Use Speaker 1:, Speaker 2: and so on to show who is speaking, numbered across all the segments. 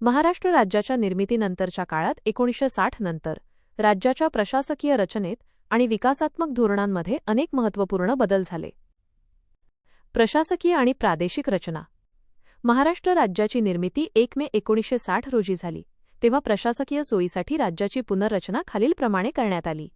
Speaker 1: महाराष्ट्र राज्याच्या निर्मितीनंतरच्या काळात एकोणीसशे साठ नंतर राज्याच्या प्रशासकीय रचनेत आणि विकासात्मक धोरणांमध्ये अनेक महत्त्वपूर्ण बदल झाले. प्रशासकीय आणि प्रादेशिक रचना. महाराष्ट्र राज्याची निर्मिती एक मे एकोणीसशे साठ रोजी झाली तेव्हा प्रशासकीय सोयीसाठी राज्याची पुनर्रचना खालीलप्रमाणे करण्यात आली.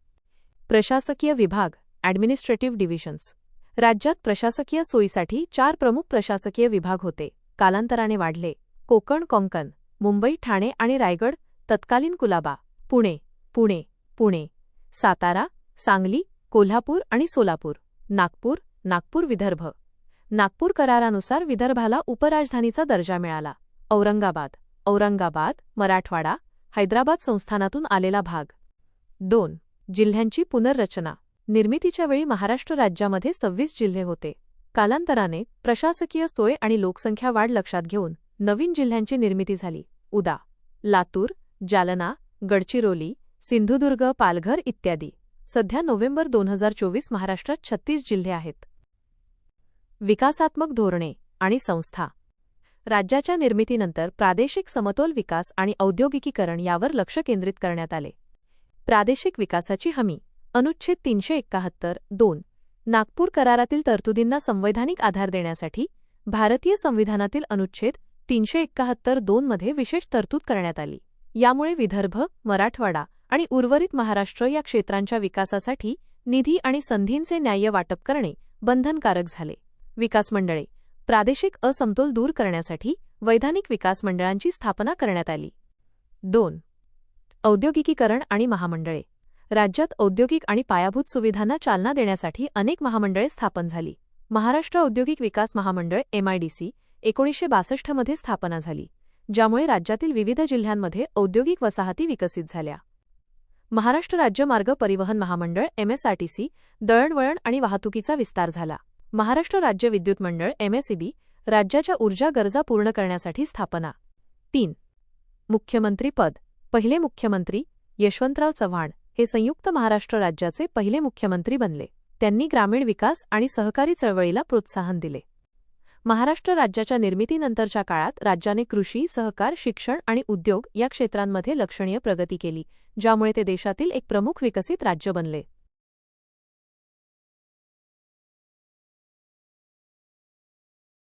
Speaker 1: प्रशासकीय विभाग ॲडमिनिस्ट्रेटिव्ह डिव्हिजन्स. राज्यात प्रशासकीय सोयीसाठी चार प्रमुख प्रशासकीय विभाग होते. कालांतराने वाढले. कोकण कोंकण. मुंबई ठाणे आणि रायगड तत्कालीन कुलाबा. पुणे पुणे पुणे. सातारा सांगली कोल्हापूर आणि सोलापूर. नागपूर नागपूर विदर्भ. नागपूर करारानुसार विदर्भाला उपराजधानीचा दर्जा मिळाला. औरंगाबाद. औरंगाबाद मराठवाडा हैदराबाद संस्थानातून आलेला भाग. दोन. जिल्ह्यांची पुनर्रचना. निर्मितीच्या वेळी महाराष्ट्र राज्यामध्ये सव्वीस जिल्हे होते. कालांतराने प्रशासकीय सोय आणि लोकसंख्या वाढ लक्षात घेऊन नवीन जिल्ह्यांची निर्मिती झाली. उदा लातूर जालना गडचिरोली सिंधुदुर्ग पालघर इत्यादी. सध्या नोव्हेंबर दोन हजार चोवीस महाराष्ट्रात छत्तीस जिल्हे आहेत. विकासात्मक धोरणे आणि संस्था. राज्याच्या निर्मितीनंतर प्रादेशिक समतोल विकास आणि औद्योगिकीकरण यावर लक्ष केंद्रित करण्यात आले. प्रादेशिक विकासाची हमी अनुच्छेद तीनशे एक्काहत्तर दोन नागपूर करारातील तरतुदींना संवैधानिक आधार देण्यासाठी भारतीय संविधानातील अनुच्छेद तीनशे एक्काहत्तर दोनमध्ये विशेष तरतूद करण्यात आली. यामुळे विदर्भ मराठवाडा आणि उर्वरित महाराष्ट्र या क्षेत्रांच्या विकासासाठी निधी आणि संधींचे न्याय्य वाटप करणे बंधनकारक झाले. विकास मंडळे प्रादेशिक असमतोल दूर करण्यासाठी वैधानिक विकास मंडळांची स्थापना करण्यात आली. दोन औद्योगिकीकरण आणि महामंडळे. राज्यात औद्योगिक आणि पायाभूत सुविधांना चालना देण्यासाठी अनेक महामंडळे स्थापन झाली. महाराष्ट्र औद्योगिक विकास महामंडळ एमआयडीसी एकोणीसशे बासष्टमध्ये स्थापना झाली ज्यामुळे राज्यातील विविध जिल्ह्यांमध्ये औद्योगिक वसाहती विकसित झाल्या. महाराष्ट्र राज्य मार्ग परिवहन महामंडळ एमएसआरटीसी दळणवळण आणि वाहतुकीचा विस्तार झाला. महाराष्ट्र राज्य विद्युत मंडळ एमएसईबी राज्याच्या ऊर्जा गरजा पूर्ण करण्यासाठी स्थापना. तीन. मुख्यमंत्री पद. पहिले मुख्यमंत्री यशवंतराव चव्हाण हे संयुक्त महाराष्ट्र राज्याचे पहिले मुख्यमंत्री बनले. त्यांनी ग्रामीण विकास आणि सहकारी चळवळीला प्रोत्साहन दिले. महाराष्ट्र राज्याच्या निर्मितीनंतरच्या काळात राज्याने कृषी सहकार शिक्षण आणि उद्योग या क्षेत्रांमध्ये लक्षणीय प्रगती केली ज्यामुळे ते देशातील एक प्रमुख विकसित राज्य बनले.